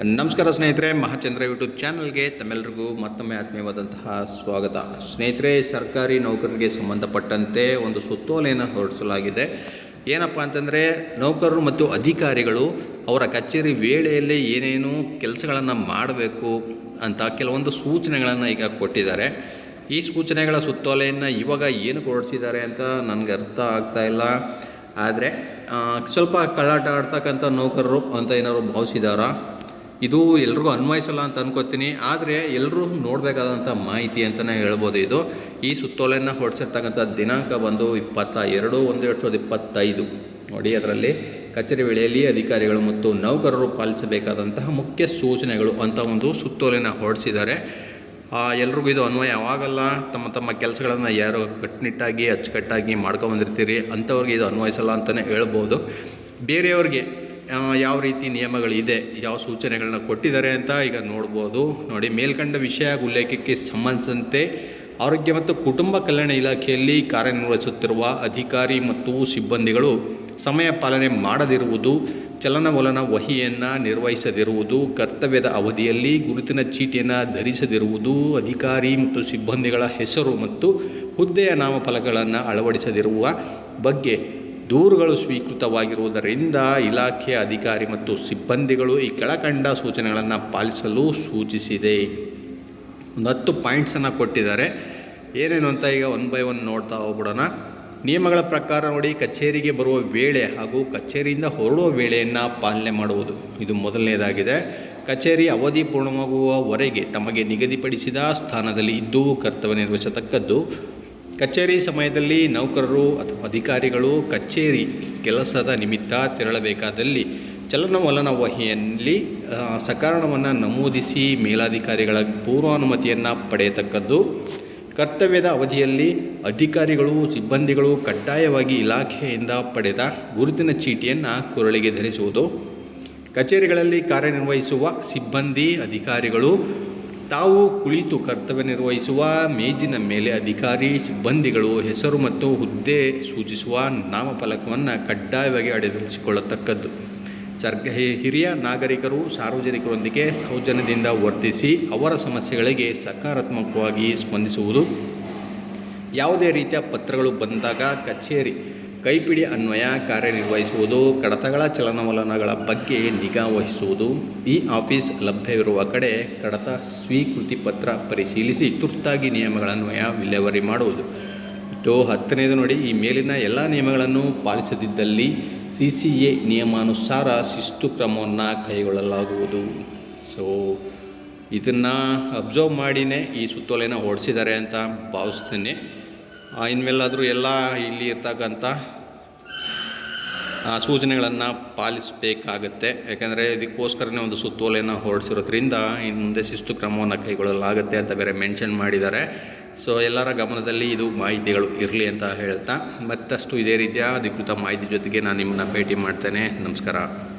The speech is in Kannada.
ನಮಸ್ಕಾರ ಸ್ನೇಹಿತರೆ, ಮಹಾಚಂದ್ರ ಯೂಟ್ಯೂಬ್ ಚಾನಲ್ಗೆ ತಮ್ಮೆಲ್ಲರಿಗೂ ಮತ್ತೊಮ್ಮೆ ಆತ್ಮೀಯವಾದಂತಹ ಸ್ವಾಗತ. ಸ್ನೇಹಿತರೆ, ಸರ್ಕಾರಿ ನೌಕರರಿಗೆ ಸಂಬಂಧಪಟ್ಟಂತೆ ಒಂದು ಸುತ್ತೋಲೆಯನ್ನು ಹೊರಡಿಸಲಾಗಿದೆ. ಏನಪ್ಪ ಅಂತಂದರೆ, ನೌಕರರು ಮತ್ತು ಅಧಿಕಾರಿಗಳು ಅವರ ಕಚೇರಿ ವೇಳೆಯಲ್ಲಿ ಏನೇನು ಕೆಲಸಗಳನ್ನು ಮಾಡಬೇಕು ಅಂತ ಕೆಲವೊಂದು ಸೂಚನೆಗಳನ್ನು ಈಗ ಕೊಟ್ಟಿದ್ದಾರೆ. ಈ ಸೂಚನೆಗಳ ಸುತ್ತೋಲೆಯನ್ನು ಇವಾಗ ಏನು ಹೊರಡಿಸಿದ್ದಾರೆ ಅಂತ ನನಗೆ ಅರ್ಥ ಆಗ್ತಾ ಇಲ್ಲ. ಆದರೆ ಸ್ವಲ್ಪ ಕಳ್ಳಾಟ ಆಡ್ತಕ್ಕಂಥ ನೌಕರರು ಅಂತ ಏನಾದ್ರು ಭಾವಿಸಿದಾರಾ? ಇದು ಎಲ್ರಿಗೂ ಅನ್ವಯಿಸಲ್ಲ ಅಂತ ಅನ್ಕೋತೀನಿ. ಆದರೆ ಎಲ್ಲರೂ ನೋಡಬೇಕಾದಂಥ ಮಾಹಿತಿ ಅಂತಲೇ ಹೇಳ್ಬೋದು ಇದು. ಈ ಸುತ್ತೋಲೆಯನ್ನು ಹೊರಡಿಸಿರ್ತಕ್ಕಂಥ ದಿನಾಂಕ ಬಂದು ಇಪ್ಪತ್ತ ಎರಡು ಒಂದು ಎರಡು ಸಾವಿರದ ಇಪ್ಪತ್ತೈದು. ನೋಡಿ ಅದರಲ್ಲಿ ಕಚೇರಿ ವೇಳೆಯಲ್ಲಿ ಅಧಿಕಾರಿಗಳು ಮತ್ತು ನೌಕರರು ಪಾಲಿಸಬೇಕಾದಂತಹ ಮುಖ್ಯ ಸೂಚನೆಗಳು ಅಂತ ಒಂದು ಸುತ್ತೋಲೆನ ಹೊರಡಿಸಿದ್ದಾರೆ ಎಲ್ರಿಗೂ ಇದು ಅನ್ವಯ ಆವಾಗಲ್ಲ ತಮ್ಮ ತಮ್ಮ ಕೆಲಸಗಳನ್ನು ಯಾರು ಕಟ್ಟುನಿಟ್ಟಾಗಿ ಅಚ್ಚುಕಟ್ಟಾಗಿ ಮಾಡ್ಕೊಂಬಂದಿರ್ತೀರಿ ಅಂಥವ್ರಿಗೆ ಇದು ಅನ್ವಯಿಸಲ್ಲ ಅಂತಲೇ ಹೇಳ್ಬೋದು. ಬೇರೆಯವ್ರಿಗೆ ಯಾವ ರೀತಿ ನಿಯಮಗಳಿದೆ, ಯಾವ ಸೂಚನೆಗಳನ್ನ ಕೊಟ್ಟಿದ್ದಾರೆ ಅಂತ ಈಗ ನೋಡ್ಬೋದು. ನೋಡಿ, ಮೇಲ್ಕಂಡ ವಿಷಯ ಉಲ್ಲೇಖಕ್ಕೆ ಸಂಬಂಧಿಸಿದಂತೆ ಆರೋಗ್ಯ ಮತ್ತು ಕುಟುಂಬ ಕಲ್ಯಾಣ ಇಲಾಖೆಯಲ್ಲಿ ಕಾರ್ಯನಿರ್ವಹಿಸುತ್ತಿರುವ ಅಧಿಕಾರಿ ಮತ್ತು ಸಿಬ್ಬಂದಿಗಳು ಸಮಯ ಪಾಲನೆ ಮಾಡದಿರುವುದು, ಚಲನವಲನ ವಹಿಯನ್ನು ನಿರ್ವಹಿಸದಿರುವುದು, ಕರ್ತವ್ಯದ ಅವಧಿಯಲ್ಲಿ ಗುರುತಿನ ಚೀಟಿಯನ್ನು ಧರಿಸದಿರುವುದು, ಅಧಿಕಾರಿ ಮತ್ತು ಸಿಬ್ಬಂದಿಗಳ ಹೆಸರು ಮತ್ತು ಹುದ್ದೆಯ ನಾಮಫಲಕಗಳನ್ನು ಅಳವಡಿಸದಿರುವ ಬಗ್ಗೆ ದೂರುಗಳು ಸ್ವೀಕೃತವಾಗಿರುವುದರಿಂದ ಇಲಾಖೆಯ ಅಧಿಕಾರಿ ಮತ್ತು ಸಿಬ್ಬಂದಿಗಳು ಈ ಕೆಳಕಂಡ ಸೂಚನೆಗಳನ್ನು ಪಾಲಿಸಲು ಸೂಚಿಸಿದೆ. ಒಂದು ಹತ್ತು ಪಾಯಿಂಟ್ಸನ್ನು ಕೊಟ್ಟಿದ್ದಾರೆ. ಏನೇನು ಅಂತ ಈಗ ಒನ್ ಬೈ ಒನ್ ನೋಡ್ತಾ ಹೋಗ್ಬಿಡೋಣ. ನಿಯಮಗಳ ಪ್ರಕಾರ ನೋಡಿ, ಕಚೇರಿಗೆ ಬರುವ ವೇಳೆ ಹಾಗೂ ಕಚೇರಿಯಿಂದ ಹೊರಡುವ ವೇಳೆಯನ್ನು ಪಾಲನೆ ಮಾಡುವುದು. ಇದು ಮೊದಲನೇದಾಗಿದೆ. ಕಚೇರಿ ಅವಧಿ ಪೂರ್ಣವಾಗುವವರೆಗೆ ತಮಗೆ ನಿಗದಿಪಡಿಸಿದ ಸ್ಥಾನದಲ್ಲಿ ಇದ್ದು ಕರ್ತವ್ಯ ನಿರ್ವಹಿಸತಕ್ಕದ್ದು ಕಚೇರಿ ಸಮಯದಲ್ಲಿ ನೌಕರರು ಅಥವಾ ಅಧಿಕಾರಿಗಳು ಕಚೇರಿ ಕೆಲಸದ ನಿಮಿತ್ತ ತೆರಳಬೇಕಾದಲ್ಲಿ ಚಲನವಲನ ವಹಿಯಲ್ಲಿ ಸಕಾರಣವನ್ನು ನಮೂದಿಸಿ ಮೇಲಾಧಿಕಾರಿಗಳ ಪೂರ್ವಾನುಮತಿಯನ್ನು ಪಡೆಯತಕ್ಕದ್ದು, ಕರ್ತವ್ಯದ ಅವಧಿಯಲ್ಲಿ ಅಧಿಕಾರಿಗಳು, ಸಿಬ್ಬಂದಿಗಳು ಕಡ್ಡಾಯವಾಗಿ ಇಲಾಖೆಯಿಂದ ಪಡೆದ ಗುರುತಿನ ಚೀಟಿಯನ್ನು ಕೊರಳಿಗೆ ಧರಿಸುವುದು. ಕಚೇರಿಗಳಲ್ಲಿ ಕಾರ್ಯನಿರ್ವಹಿಸುವ ಸಿಬ್ಬಂದಿ, ಅಧಿಕಾರಿಗಳು ತಾವು ಕುಳಿತು ಕರ್ತವ್ಯ ನಿರ್ವಹಿಸುವ ಮೇಜಿನ ಮೇಲೆ ಅಧಿಕಾರಿ, ಸಿಬ್ಬಂದಿಗಳು ಹೆಸರು ಮತ್ತು ಹುದ್ದೆ ಸೂಚಿಸುವ ನಾಮಫಲಕವನ್ನು ಕಡ್ಡಾಯವಾಗಿ ಅಳವಡಿಸಿಕೊಳ್ಳತಕ್ಕದ್ದು. ಸರ್ಕ ಹಿರಿಯ ನಾಗರಿಕರು ಸಾರ್ವಜನಿಕರೊಂದಿಗೆ ಸೌಜನ್ಯದಿಂದ ವರ್ತಿಸಿ ಅವರ ಸಮಸ್ಯೆಗಳಿಗೆ ಸಕಾರಾತ್ಮಕವಾಗಿ ಸ್ಪಂದಿಸುವುದು. ಯಾವುದೇ ರೀತಿಯ ಪತ್ರಗಳು ಬಂದಾಗ ಕಚೇರಿ ಕೈಪಿಡಿ ಅನ್ವಯ ಕಾರ್ಯನಿರ್ವಹಿಸುವುದು, ಕಡತಗಳ ಚಲನವಲನಗಳ ಬಗ್ಗೆ ನಿಗಾ ವಹಿಸುವುದು, ಈ ಆಫೀಸ್ ಲಭ್ಯವಿರುವ ಕಡೆ ಕಡತ ಸ್ವೀಕೃತಿ ಪತ್ರ ಪರಿಶೀಲಿಸಿ ತುರ್ತಾಗಿ ನಿಯಮಗಳನ್ವಯ ವಿಲೇವಾರಿ ಮಾಡುವುದು. ಇಟ್ಟು ಹತ್ತನೇದು ನೋಡಿ, ಈ ಮೇಲಿನ ಎಲ್ಲ ನಿಯಮಗಳನ್ನು ಪಾಲಿಸದಿದ್ದಲ್ಲಿ ಸಿ ಸಿ ಎ ನಿಯಮಾನುಸಾರ ಶಿಸ್ತು ಕ್ರಮವನ್ನು ಕೈಗೊಳ್ಳಲಾಗುವುದು. ಸೊ ಇದನ್ನು ಅಬ್ಸರ್ವ್ ಮಾಡಿನೇ ಈ ಸುತ್ತೋಲೆಯನ್ನು ಹೊರಡಿಸಿದ್ದಾರೆ ಅಂತ ಭಾವಿಸ್ತೀನಿ. ಇನ್ಮೇಲಾದರೂ ಎಲ್ಲ ಇಲ್ಲಿ ಇರ್ತಕ್ಕಂಥ ಸೂಚನೆಗಳನ್ನು ಪಾಲಿಸಬೇಕಾಗತ್ತೆ. ಯಾಕೆಂದರೆ ಇದಕ್ಕೋಸ್ಕರನೇ ಒಂದು ಸುತ್ತೋಲೆಯನ್ನು ಹೊರಡಿಸಿರೋದ್ರಿಂದ ಇನ್ನು ಮುಂದೆ ಶಿಸ್ತು ಕ್ರಮವನ್ನು ಕೈಗೊಳ್ಳಲಾಗುತ್ತೆ ಅಂತ ಬೇರೆ ಮೆನ್ಷನ್ ಮಾಡಿದ್ದಾರೆ. ಸೊ ಎಲ್ಲರ ಗಮನದಲ್ಲಿ ಇದು ಮಾಹಿತಿಗಳು ಇರಲಿ ಅಂತ ಹೇಳ್ತಾ, ಮತ್ತಷ್ಟು ಇದೇ ರೀತಿಯ ಅಧಿಕೃತ ಮಾಹಿತಿ ಜೊತೆಗೆ ನಾನು ನಿಮ್ಮನ್ನು ಭೇಟಿ ಮಾಡ್ತೇನೆ. ನಮಸ್ಕಾರ.